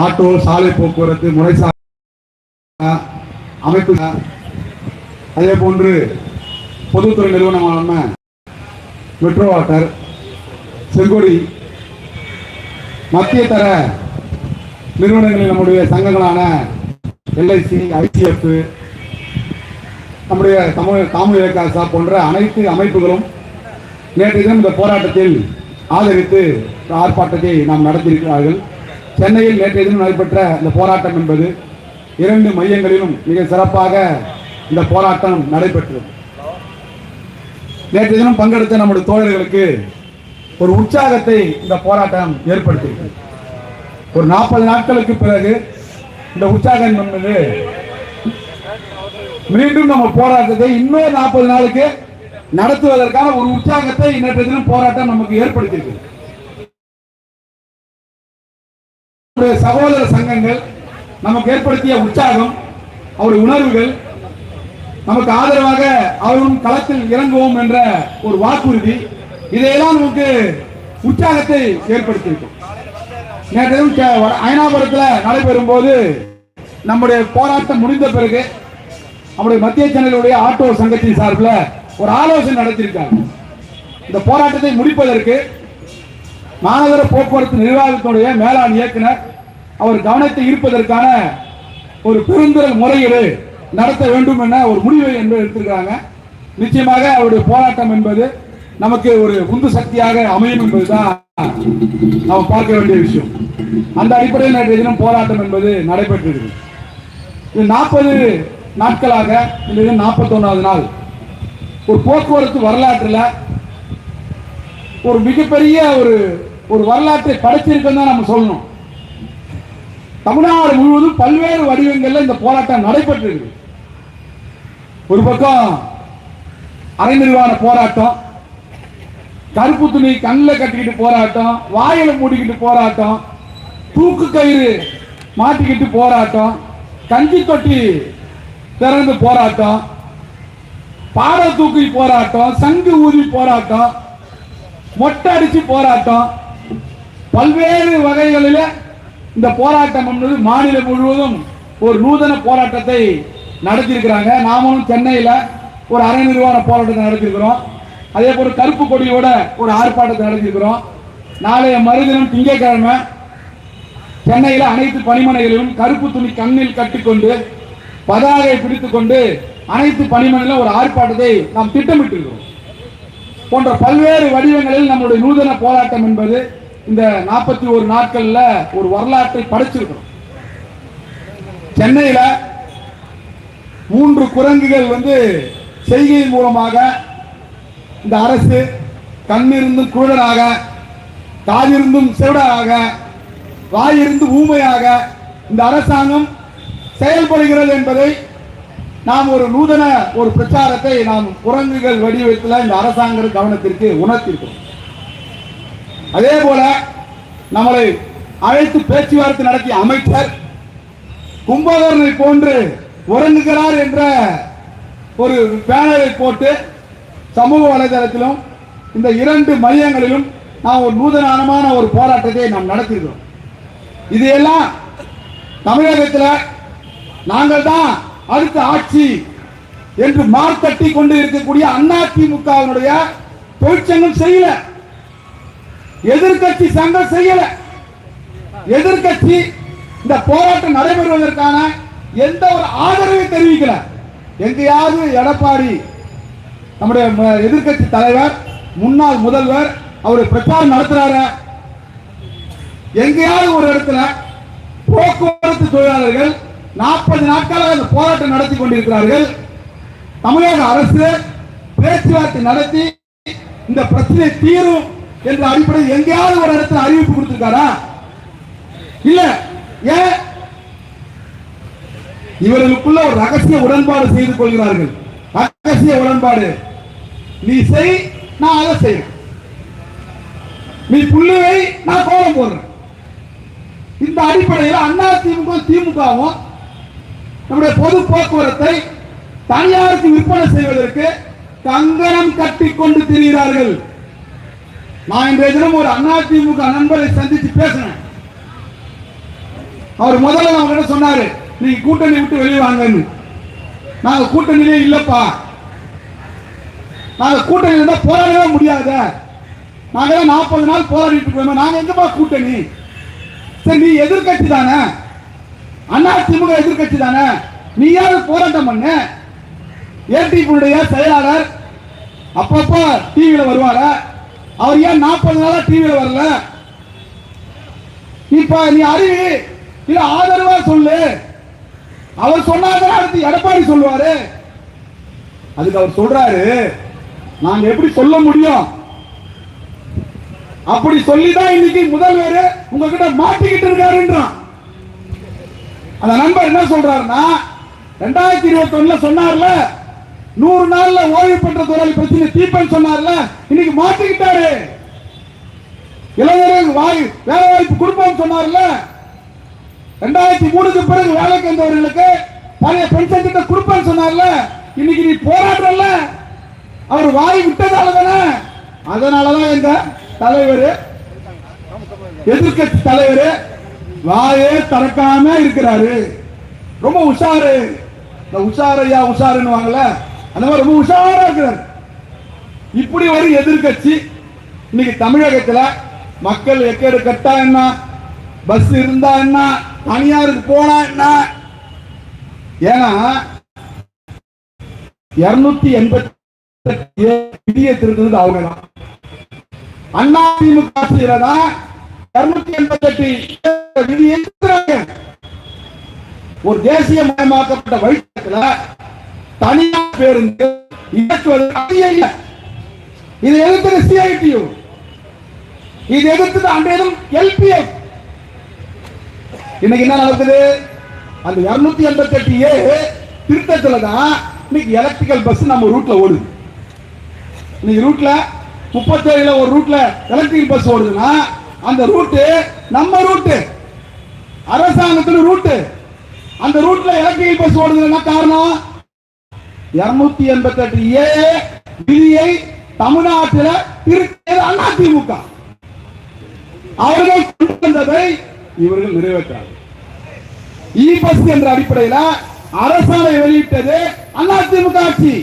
Auto சாலை போக்குவரத்து முறைசா அமைப்பு அதே போன்று பொதுத்துறை நிறுவனமான மெட்ரோ வாட்டர் செங்கொடி மத்திய தர நிறுவனங்களில் நம்முடைய சங்கங்களான எல்ஐசி ஐசிஎஃப் நம்முடைய தமிழ் தாமு இலக்காசா போன்ற அனைத்து அமைப்புகளும் நேற்று தினம் இந்த போராட்டத்தில் ஆதரித்து ஆர்ப்பாட்டத்தை நாம் நடத்தியிருக்கிறார்கள். சென்னையில் நேற்றைய தினம் நடைபெற்ற இந்த போராட்டம் என்பது இரண்டு மையங்களிலும் மிக சிறப்பாக இந்த போராட்டம் நடைபெற்றது. நேற்று தினம் பங்கெடுத்த நம்முடைய தோழர்களுக்கு ஒரு உற்சாகத்தை இந்த போராட்டம் ஏற்படுத்தியது ஒரு நாற்பது நாட்களுக்கு பிறகு இந்த உற்சாகம் என்பது மீண்டும் நம்ம போராட்டத்தை இன்னொரு நாற்பது நாளுக்கு நடத்துவதற்கான ஒரு உற்சாகத்தை நேற்றைய தினம் போராட்டம் நமக்கு ஏற்படுத்தியிருக்கு. சகோதர சங்கங்கள் நமக்கு ஏற்படுத்திய உற்சாகம் அவருடைய உணர்வுகள் நமக்கு ஆதரவாக அவரும் களத்தில் இறங்குவோம் என்ற ஒரு வாக்குறுதி இதையெல்லாம் நமக்கு உற்சாகத்தை ஏற்படுத்தியிருக்கும் நேற்று அயனாபுரத்தில் நடைபெறும் போது நம்முடைய போராட்டம் முடிந்த பிறகு நம்முடைய மத்திய சென்னையிலுடைய ஆட்டோ சங்கத்தின் சார்பில் ஒரு ஆலோசனை நடத்தியிருக்காங்க. இந்த போராட்டத்தை முடிப்பதற்கு மாநகர போக்குவரத்து நிர்வாகத்துடைய மேலாண் இயக்குனர் அவர் கவனத்தை ஈர்ப்பதற்கான ஒரு பெருந்திரல் முறையீடு நடத்த வேண்டும் என ஒரு முடிவை என்பது எடுத்திருக்கிறாங்க. நிச்சயமாக அவருடைய போராட்டம் என்பது நமக்கு ஒரு உந்து சக்தியாக அமையும் என்பதுதான் நாம் பார்க்க வேண்டிய விஷயம். அந்த அடிப்படையில் நேற்றைய தினம் போராட்டம் என்பது நடைபெற்றிருக்கு இது நாற்பது நாட்களாக இந்த இது நாற்பத்தொன்னாவது நாள். ஒரு போக்குவரத்து வரலாற்றில் ஒரு மிகப்பெரிய ஒரு ஒரு வரலாற்றை படைச்சிருக்குன்னு தான் நம்ம சொல்லணும். தமிழ்நாடு முழுவதும் பல்வேறு வடிவங்கள்ல இந்த போராட்டம் நடைபெற்றிருக்கு. ஒரு பக்கம் அரை நிர்வாண போராட்டம் கருப்பு துணி கண்ணில் கட்டிக்கிட்டு போராட்டம் வாயில மூடிக்கிட்டு போராட்டம் தூக்கு கயிறு மாட்டிக்கிட்டு போராட்டம் கஞ்சி தொட்டி திறந்து போராட்டம் பாட தூக்கி போராட்டம் சங்கு ஊதி போராட்டம் மொட்டை அடிச்சு போராட்டம். பல்வேறு வகைகளில் இந்த போராட்டம் என்பது மாநிலம் முழுவதும் ஒரு நூதன போராட்டத்தை நடத்தியிருக்கிறாங்க. நாமளும் சென்னையில் ஒரு அரை நிர்வாண போராட்டத்தை நடத்தியிருக்கிறோம். அதே போல் கருப்பு கொடியோட ஒரு ஆர்ப்பாட்டத்தை நடத்தியிருக்கிறோம். நாளைய மறுதினம் திங்கட்கிழமை சென்னையில் அனைத்து பணிமனைகளிலும் கருப்பு துணி கண்ணில் கட்டிக்கொண்டு பதாகை பிடித்துக்கொண்டு அனைத்து பணிமனையிலும் ஒரு ஆர்ப்பாட்டத்தை நாம் திட்டமிட்டிருக்கிறோம். போன்ற பல்வேறு வடிவங்களில் நம்முடைய நூதன போராட்டம் என்பது இந்த நாற்பத்தி ஒரு நாட்கள்ல ஒரு வரலாற்றை படைச்சிருக்கிறோம். சென்னையில மூன்று குரங்குகள் வந்து செய்கையின் மூலமாக இந்த அரசு கண்ணிருந்தும் குருடனாக காதிருந்தும் செவிடனாக வாயிருந்து ஊமையாக இந்த அரசாங்கம் செயல்படுகிறது என்பதை நாம் ஒரு நூதன ஒரு பிரச்சாரத்தை நாம் குரங்குகள் வடிவத்தில் இந்த அரசாங்க கவனத்திற்கு உணர்த்திருக்கிறோம். அதே போல நம்மளை அழைத்து பேச்சுவார்த்தை நடத்திய அமைச்சர் கும்பகர்ணனை போன்று உறங்குகிறார் என்ற ஒரு பேனரை போட்டு சமூக வலைதளத்திலும் இந்த இரண்டு மையங்களிலும் நாம் ஒரு நூதனமான ஒரு போராட்டத்தை நாம் நடத்திருக்கிறோம் இதையெல்லாம் தமிழகத்தில் நாங்கள் தான் அடுத்த ஆட்சி என்று மார்த்தட்டி கொண்டு இருக்கக்கூடிய அதிமுகவினுடைய தொழிற்சங்கம் செய்யல. எதிர்க்கட்சி சங்கம் செய்யல. எதிர்க்கட்சி இந்த போராட்டம் நடைபெறுவதற்கான எந்த ஒரு ஆதரவையும் தெரிவிக்கல. எங்கேயாவது எடப்பாடி நம்முடைய எதிர்கட்சி எதிர்க்கட்சி தலைவர் முன்னாள் முதல்வர் அவர் பிரச்சாரம் நடத்துறாரு. எங்கேயாவது ஒரு இடத்துல போக்குவரத்து தொழிலாளர்கள் நாற்பது நாட்களாக அந்த போராட்டம் நடத்தி கொண்டிருக்கிறார்கள். தமிழக அரசு பேச்சுவார்த்தை நடத்தி இந்த பிரச்சனை தீரும். என்ற அடிப்படையில் எங்கேயாவது ஒரு இடத்துல அறிவிப்பு கொடுத்திருக்காரா? இல்ல. ஏன் இவர்களுக்குள்ள ஒரு ரகசிய உடன்பாடு செய்து கொள்கிறார்கள். ரகசிய உடன்பாடு. நீ செய் நான் அதை செய்யறேன் நீ புள்ளுவை நான் கோலம் போடுறேன். இந்த அடிப்படையில் அண்ணா திமுக திமுகவும் நம்முடைய பொது போக்குவரத்தை தனியாருக்கு விற்பனை செய்வதற்கு தங்கனம் கட்டி கொண்டு திரிகிறார்கள். நான் இன்றைய தினம் ஒரு அண்ணா நண்பரை சந்தித்து பேசினேன். அவர் முதல்ல அவங்ககிட்ட சொன்னாரு? நீங்க கூட்டணி விட்டு வெளியே வாங்கன்னு. நாங்க கூட்டணியிலே இல்லப்பா. நாங்க கூட்டணி இருந்தா போராடவே முடியாத. நாங்க நாற்பது நாள் போராடிட்டு இருக்கோம். நாங்க எங்கப்பா கூட்டணி? சரி நீ எதிர்கட்சி தானே? அண்ணா திமுக எதிர்கட்சி தானே? நீயாவது போராட்டம் பண்ணு? ஏடிபியுடைய செயலாளர். அப்பப்போ டிவியில் வருவாரா? அவர் ஏன் நாற்பது நாளா டிவியில் வரல? இப்ப நீ அறிவி இல்ல ஆதரவா சொல்லு. அவர் சொன்னாதான் அடுத்து எடப்பாடி சொல்லுவாரு. அதுக்கு அவர் சொல்றாரு நாங்க எப்படி சொல்ல முடியும்? அப்படி சொல்லிதான் இன்னைக்கு முதல்வர் உங்ககிட்ட மாட்டிக்கிட்டு இருக்காருன்றான். அந்த நண்பர் என்ன சொல்றாருன்னா ரெண்டாயிரத்தி இருபத்தி ஒண்ணுல சொன்னார்ல நூறு நாள்ல ஓய்வு பெற்ற தொழில் பிரச்சனை தீப்பன் சொன்னார்ல இன்னைக்கு மாற்றிக்கிட்டாரு இளைஞர்கள் வாய் வேலை வாய்ப்பு கொடுப்போம் சொன்னார்ல. ரெண்டாயிரத்தி மூணுக்கு பிறகு வேலைக்கு வந்தவர்களுக்கு பழைய பென்ஷன் திட்டம் கொடுப்பேன்னு சொன்னார்ல. இன்னைக்கு நீ போராடுறல அவர் வாய் விட்டதால தானே அதனாலதான் எங்க தலைவர் எதிர்கட்சி தலைவர் வாயே திறக்காம இருக்கிறாரு. ரொம்ப உஷாரு. இந்த உஷாரையா உஷாருன்னு வாங்கல அந்த மாதிரி ரொம்ப உஷாரா இருக்கிறார். இப்படி ஒரு எதிர்க்கட்சி இன்னைக்கு தமிழகத்துல மக்கள் எக்கேடு கட்டா என்ன? பஸ் இருந்தா என்ன? தனியாருக்கு போனா என்ன? ஏன்னா இருநூத்தி எண்பத்தி விதியை திருந்தது அவங்க தான். அண்ணா திமுக ஆட்சியில தான் இருநூத்தி எண்பத்தி எட்டு விதியை திருத்துறாங்க ஒரு தேசியமயமாக்கப்பட்ட வைத்தியத்துல தனியார் பேருந்து இயக்குவது இல்லை. இது எதிர்த்தது சிஐடியு இது எதிர்த்தது அன்றையதும் எல்பிஎஃப் இன்னைக்கு என்ன நடக்குது? அந்த இருநூத்தி எண்பத்தி எட்டு ஏ திருத்தத்துல தான் இன்னைக்கு எலக்ட்ரிக்கல் பஸ் நம்ம ரூட்ல ஓடுது. இன்னைக்கு ரூட்ல முப்பத்தேழுல ஒரு ரூட்ல எலக்ட்ரிக்கல் பஸ் ஓடுதுன்னா அந்த ரூட்டு நம்ம ரூட்டு அரசாங்கத்துல ரூட்டு அந்த ரூட்ல எலக்ட்ரிக்கல் பஸ் ஓடுதுன்னா காரணம்? இருநூத்தி எண்பத்தி எட்டு ஏ விதியை தமிழ்நாட்டில் திருத்தியது அதிமுக. அவர்கள் கொண்டு வந்ததை இவர்கள் நிறைவேற்றார்கள். இ என்ற அடிப்படையில் அரசாணை வெளியிட்டது அதிமுக ஆட்சி.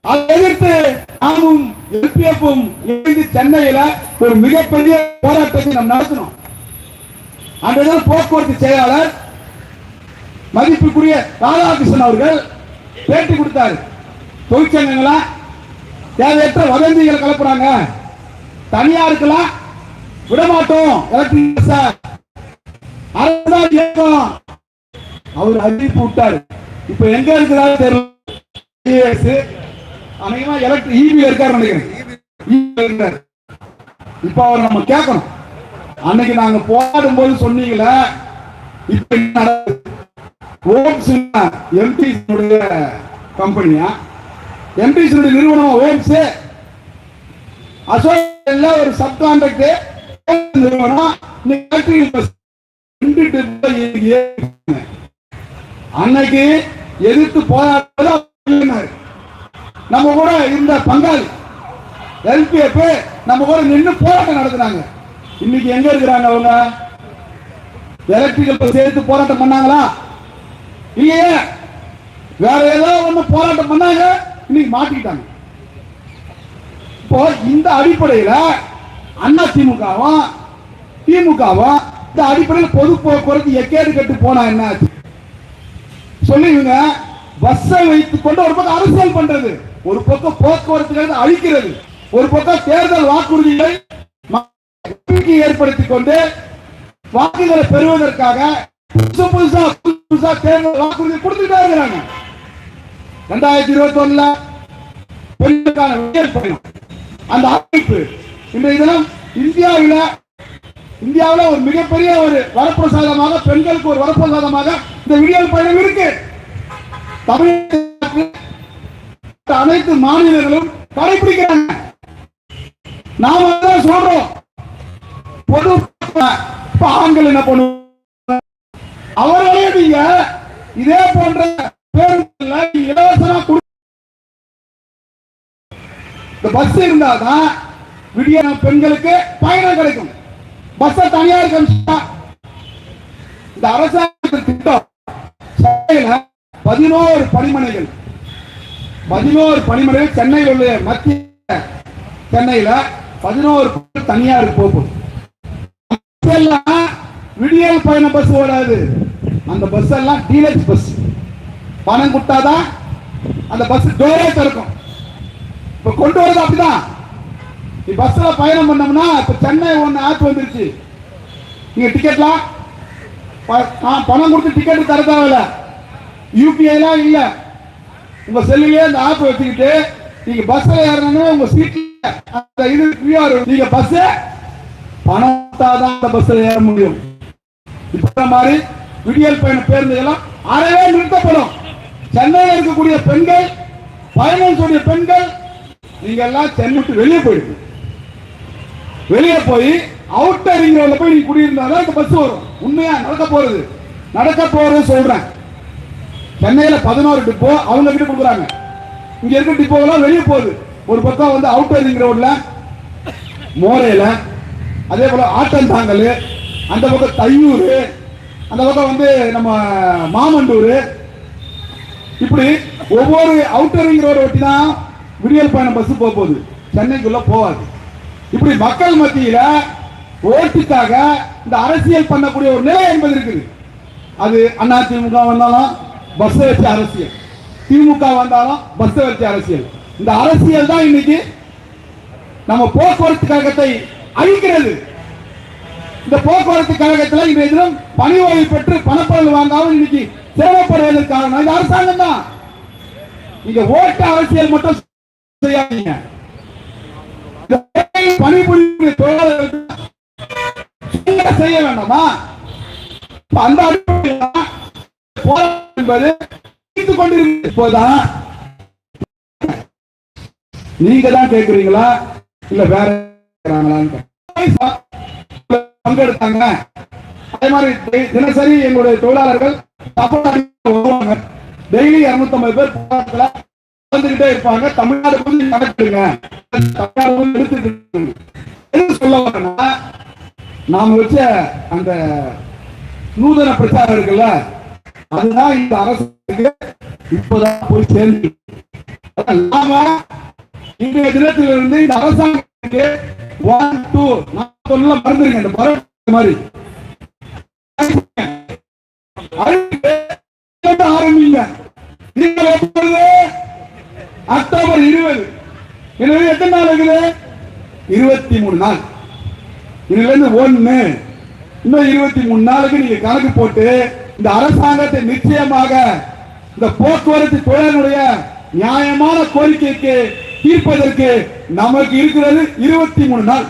அதை எதிர்த்து நாமும் எல்பிஎஃப்பும் இணைந்து சென்னையில ஒரு மிகப்பெரிய போராட்டத்தை நாம் நடத்தினோம். அன்றைய போக்குவரத்து செயலாளர் மதிப்புக்குரிய ராதாகிருஷ்ணன் அவர்கள் பேட்டி கொடுத்தாரு. தொழிற்சங்கங்களா தேவையற்ற வதந்திகளை கலப்புறாங்க. தனியாருக்கெல்லாம் விடமாட்டோம் எலக்ட்ரிக் அரசாங்க அவர் அறிவிப்பு விட்டாரு. இப்ப எங்க இருக்கிறாரு தெரியல. அநேகமா எலக்ட்ரிக் ஈபில இருக்காரு நினைக்கிறேன். இருக்காரு. இப்ப அவர் நம்ம கேட்கணும். அன்னைக்கு நாங்க போராடும் போது சொன்னீங்களே இப்ப ஓம்ஸ்னா நடக்குது கம்பெனியா? எம்டிஸ் நிறுவனம் ஓம்ஸ்? அசோகல்ல ஒரு சப் கான்ட்ராக்ட் நிறுவனம் அன்னைக்கு எதிர்த்து போராட்டம் நம்ம கூட இருந்த பங்காளி எல்பிஎஃப் நம்ம கூட நின்று போராட்டம் நடத்துனாங்க. இன்னைக்கு எங்க இருக்கிறாங்க அவங்க? எலக்ட்ரிக்கல் சேர்த்து போராட்டம் பண்ணாங்களா? இல்லையே. வேற ஏதாவது ஒண்ணு போராட்டம் பண்ணாங்க இன்னைக்கு மாட்டிக்கிட்டாங்க. இப்போ இந்த அடிப்படையில அண்ணா திமுகவும் திமுகவும் இந்த அடிப்படையில் பொது போக்குவரத்து எக்கேடு கட்டு போனா என்ன ஆச்சு? சொல்லுவீங்க பஸ்ஸை வைத்துக் கொண்டு ஒரு பக்கம் அரசியல் பண்றது ஒரு பக்கம் போக்குவரத்து அழிக்கிறது ஒரு பக்கம் தேர்தல் வாக்குறுதிகளை ஏற்படுத்திக் கொண்டு வாக்குகளை பெறுவதற்காக புதுசு புதுசா புதுசு புதுசா தேர்தல் வாக்குறுதி கொடுத்துட்டே இருக்கிறாங்க ரெண்டாயிரத்தி இருபத்தி ஒண்ணுல பெண்களுக்கான உயர் பயணம் அந்த அமைப்பு இன்றைய தினம் இந்தியாவில் இந்தியாவில் ஒரு மிகப்பெரிய ஒரு வரப்பிரசாதமாக பெண்களுக்கு ஒரு வரப்பிரசாதமாக இந்த விடியல் பயணம் இருக்கு தமிழகத்தில் அனைத்து மாநிலங்களும் கடைபிடிக்கிறாங்க நாம சொல்றோம். பொது ஆண்கள் என்ன பண்ணுவாங்க அவர்களே நீங்க இதே போன்ற பேருந்துல இலவசமா கொடு இந்த பஸ் இருந்தாதான் விடிய பெண்களுக்கு பயணம் கிடைக்கும். பஸ் தனியார் இந்த அரசாங்கத்தின் திட்டம் சென்னையில பதினோரு பணிமனைகள். பதினோரு பணிமனைகள் சென்னையில் உள்ள மத்திய சென்னையில பதினோரு தனியார் போகும். விடியல் பயண பஸ் ஓடாது. அந்த பஸ் எல்லாம் டீலக்ஸ் பஸ் பணம் கொடுத்தாதான் அந்த பஸ் டோரே திறக்கும். இப்ப கொண்டு வரது அப்படிதான். நீ பஸ்ல பயணம் பண்ணோம்னா இப்ப சென்னை ஒன்னு ஆப் வந்துருச்சு. நீங்க டிக்கெட்லாம் ப- பணம் கொடுத்து டிக்கெட் தர தேவையில்ல. யூபிஐலாம் இல்ல. உங்க செல்லுலயே அந்த ஆப் வச்சுக்கிட்டு நீங்க பஸ்ல ஏறணும் உங்க சீட்ல அந்த இது ஃப்ரீயா இருக்கும். நீங்க பஸ் பணம் தான் அந்த பஸ்ல ஏற முடியும். இப்ப மாதிரி விடியல் பயண பேருந்துகள்லாம் அறவே நிறுத்தப்படும். சென்னையில் இருக்கக்கூடிய பெண்கள் பயணம் பெண்கள் நீங்க எல்லாம் சென்னை வெளியே போயிடுங்க. வெளியே போய் அவுட்டர் ரிங் ரோட்ல போய் நீங்க குடியிருந்தாதான் இந்த பஸ் வரும். உண்மையா நடக்க போறது? நடக்க போறது சொல்றேன். சென்னையில பதினோரு டிப்போ அவங்க கிட்ட கொடுக்குறாங்க. இங்க இருக்க டிப்போலாம் வெளியே போகுது. ஒரு பக்கம் வந்து அவுட்டர் ரிங் ரோட்ல மோரையில அதே போல ஆட்டந்தாங்கல் அந்த பக்கம் தையூர் அந்த பக்கம் வந்து நம்ம மாமண்டூர் இப்படி ஒவ்வொரு அவுட்டர் ரிங் ரோடு ஒட்டி தான் விடியல் பயணம் பஸ் போக போகுது. சென்னைக்குள்ள போகாது. இப்படி மக்கள் மத்தியில ஓட்டுக்காக இந்த அரசியல் பண்ணக்கூடிய ஒரு நிலை என்பது இருக்குது. அது அண்ணா திமுக வந்தாலும் பஸ் வச்சு அரசியல். திமுக வந்தாலும் பஸ் வச்சு அரசியல். இந்த அரசியல் தான் இன்னைக்கு நம்ம போக்குவரத்து கழகத்தை அழிக்கிறது. இந்த போக்குவரத்து கழகத்தில் இன்றைய தினம் பணி ஓய்வு பெற்று பணப்பொருள் வாங்காமல் இன்னைக்கு சேவைப்படுவதற்கு காரணம் இந்த அரசாங்கம் தான். நீங்க ஓட்டு அரசியல் மட்டும் செய்யாதீங்க. இந்த வேலையில் தொழிலாளர்களுக்கு செய்ய வேண்டாமா? அந்த அடிப்படையில் போராட்டம் என்பது நீடித்து இப்போதான். நீங்க தான் கேட்குறீங்களா? இல்ல வேற பங்கெடுத்தாங்க. அதே மாதிரி தி- தினசரி எங்களுடைய தொழிலாளர்கள் தமிழ்நாடு வருவாங்க டெய்லி 250 பேர் போராட்டத்துல வந்துகிட்டே இருப்பாங்க. தமிழ்நாடு வந்து நடக்குதுங்க. தமிழ்நாடு வந்து எடுத்துட்டு என்ன சொல்ல வரேன்னா நாம வச்ச அந்த நூதன பிரச்சாரம் இருக்குல்ல அதுதான் இந்த அரசுக்கு இப்பதான் போய் சேர்ந்து நாம இன்றைய தினத்திலிருந்து இந்த அரசாங்கம் ஒன் டூ நான் சொல்ல மறந்துருங்க இந்த மாதிரி. ஆரம்பிங்க. நீங்கள் எப்பொழுது அக்டோபர் இருபது. எனவே எத்தனை நாள் இருக்குது? இருபத்தி மூணு நாள். இதுல இருந்து ஒண்ணு இன்னும் இருபத்தி மூணு நாளுக்கு நீங்க கணக்கு போட்டு இந்த அரசாங்கத்தை நிச்சயமாக இந்த போக்குவரத்து தொழிலுடைய நியாயமான கோரிக்கைக்கு தீர்ப்பதற்கு நமக்கு இருக்கிறது இருபத்தி மூணு நாள்.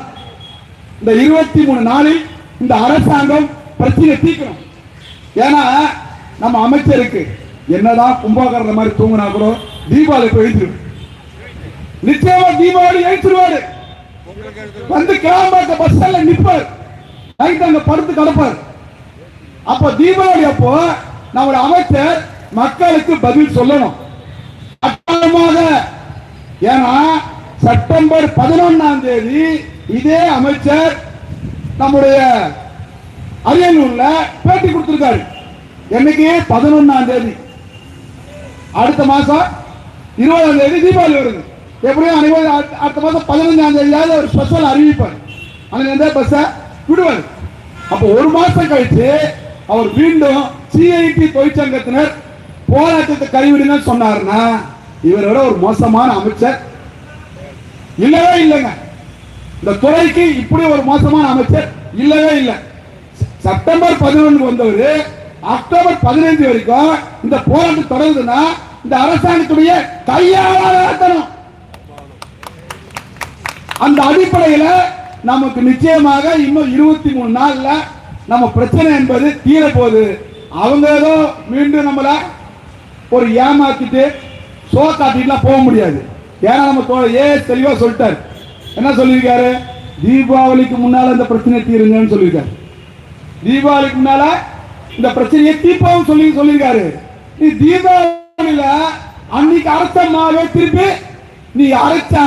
இந்த இருபத்தி மூணு நாளில் இந்த அரசாங்கம் பிரச்சனை தீர்க்கணும். ஏன்னா நம்ம அமைச்சருக்கு என்னதான் கும்பகரண மாதிரி தூங்கினா கூட தீபாவளி போய் எழுந்திரும். நிச்சயமா தீபாவளி எழுத்துருவாரு வந்து கிளம்பாட்ட பஸ் ஸ்டாண்ட்ல நிற்பார் நைட் அங்க படுத்து கிடப்பார். அப்ப தீபாவளி அப்போ நம்மளோட அமைச்சர் மக்களுக்கு பதில் சொல்லணும். கட்டாயமாக ஏன்னா செப்டம்பர் பதினொன்னாம் தேதி இதே அமைச்சர் நம்முடைய அரியலூர்ல பேட்டி கொடுத்திருக்காரு. என்னைக்கு? பதினொன்னாம் தேதி. அடுத்த மாசம் இருபதாம் தேதி தீபாவளி வருது. எப்படியும் அனைவரும் அடுத்த- அடுத்த மாசம் பதினஞ்சாம் தேதியாவது ஒரு ஸ்பெஷல் அறிவிப்பார். அன்னைக்கு பஸ்ஸை விடுவார். அப்போ ஒரு மாசம் கழிச்சு அவர் மீண்டும் சிஐடி தொழிற்சங்கத்தினர் போராட்டத்தை கைவிடுங்க சொன்னாருன்னா இவரை விட ஒரு மோசமான அமைச்சர் இல்லவே இல்லைங்க. இந்த துறைக்கு இப்படி ஒரு மோசமான அமைச்சர் இல்லவே இல்லை. செப்டம்பர் பதினொன்று வந்தவர் அக்டோபர் பதினைந்து வரைக்கும் இந்த போராட்டம் தொடருதுன்னா இந்த அரசாங்கத்துடைய கையாளத்தனம் அந்த அடிப்படையில நமக்கு நிச்சயமாக இன்னும் இருபத்தி மூணு நாள்ல நம்ம பிரச்சனை என்பது தீர போகுது அவங்க ஏதோ மீண்டும் நம்மள ஒரு ஏமாத்திட்டு சோ காட்டிட்டுலாம் போக முடியாது. ஏன்னா நம்ம ஏ தெளிவா சொல்லிட்டாரு. என்ன சொல்லியிருக்காரு? தீபாவளிக்கு முன்னால இந்த பிரச்சனை தீருங்கன்னு சொல்லியிருக்காரு. தீபாவளிக்கு முன்னால இந்த பிரச்சனையை தீர்ப்பாவும் சொல்லி சொல்லியிருக்காரு. நீ தீபாவளியில அன்னைக்கு அரைச்ச மாவே திருப்பி நீ அரைச்சா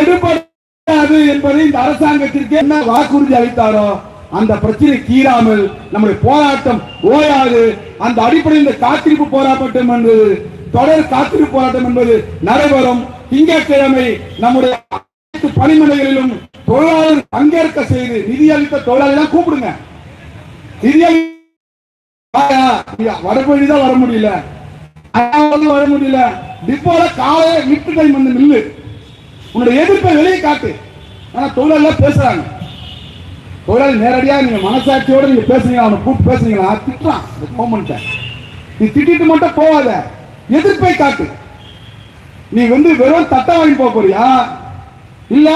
எடுபடாது என்பதை இந்த அரசாங்கத்திற்கு என்ன வாக்குறுதி அளித்தாரோ அந்த பிரச்சனை தீராமல் நம்முடைய போராட்டம் ஓயாது. அந்த அடிப்படையில் இந்த காத்திருப்பு போராட்டம் என்பது தொடர் காத்திருப்பு போராட்டம் என்பது நடைபெறும். திங்கட்கிழமை நம்முடைய அனைத்து பணிமனைகளிலும் தொழிலாளர் பங்கேற்க செய்து நிதியளித்த தொழிலாளர்கள் கூப்பிடுங்க. நிதியளி வடபழனி வர முடியல. வர முடியல. டிப்போல காலைய விட்டு டைம் வந்து நில்லு. உன்னோட எதிர்ப்பை வெளியே காட்டு. ஆனா தொழிலாளர் பேசுறாங்க. தொழிலாளி நேரடியா நீங்க மனசாட்சியோட நீங்க பேசுறீங்க அவனை கூப்பிட்டு பேசுறீங்களா? திட்டுறான். போக கவர்மெண்ட்டை நீ திட்டிட்டு மட்டும் போவாத எதிர்ப்பை காட்டு. நீ வந்து வெறும் தட்டை வாங்கி போக போறியா? இல்ல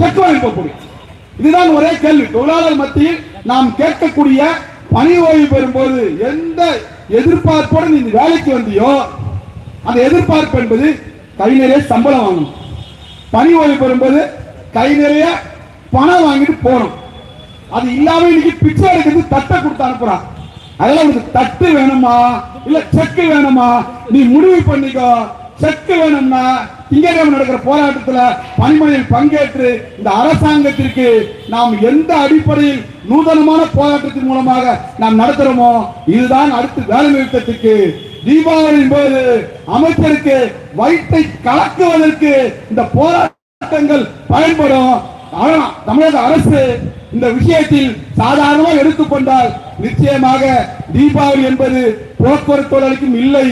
செக் வாங்கி போக போறியா? இதுதான் ஒரே கேள்வி. தொழிலாளர் மத்தியில் நாம் கேட்கக்கூடிய பணி ஓய்வு பெறும்போது எந்த எதிர்பார்ப்போடு நீ வேலைக்கு வந்தியோ அந்த எதிர்பார்ப்பு என்பது கை நிறைய சம்பளம் வாங்கணும். பணி ஓய்வு பெறும்போது கை நிறைய பணம் வாங்கிட்டு போகணும். அது இல்லாம இன்னைக்கு பிச்சை எடுக்கிறது தட்டை கொடுத்து அனுப்புறான். அதெல்லாம் உனக்கு தட்டு வேணுமா இல்ல செக்கு வேணுமா நீ முடிவு பண்ணிக்கோ. செக்கு வேணும்னா திங்கட்கிழமை நடக்கிற போராட்டத்துல பணிமனையில் பங்கேற்று இந்த அரசாங்கத்திற்கு நாம் எந்த அடிப்படையில் நூதனமான போராட்டத்தின் மூலமாக நாம் நடத்துறோமோ இதுதான் அடுத்து வேலை நிறுத்தத்துக்கு தீபாவளியின் போது அமைச்சருக்கு வயிற்றை கலக்குவதற்கு இந்த போராட்டங்கள் பயன்படும். ஆனா தமிழக அரசு இந்த விஷயத்தில் சாதாரணமாக எடுத்துக்கொண்டால் நிச்சயமாக தீபாவளி என்பது போக்குவரத்து இல்லை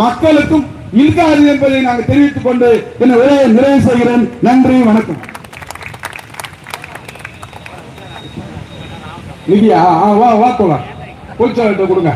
மக்களுக்கும் இருக்காது என்பதை நாங்கள் தெரிவித்துக் கொண்டு என்ன உரையை நிறைவு செய்கிறேன். நன்றி வணக்கம். நிதியா வா வா போலாம். கொடுங்க.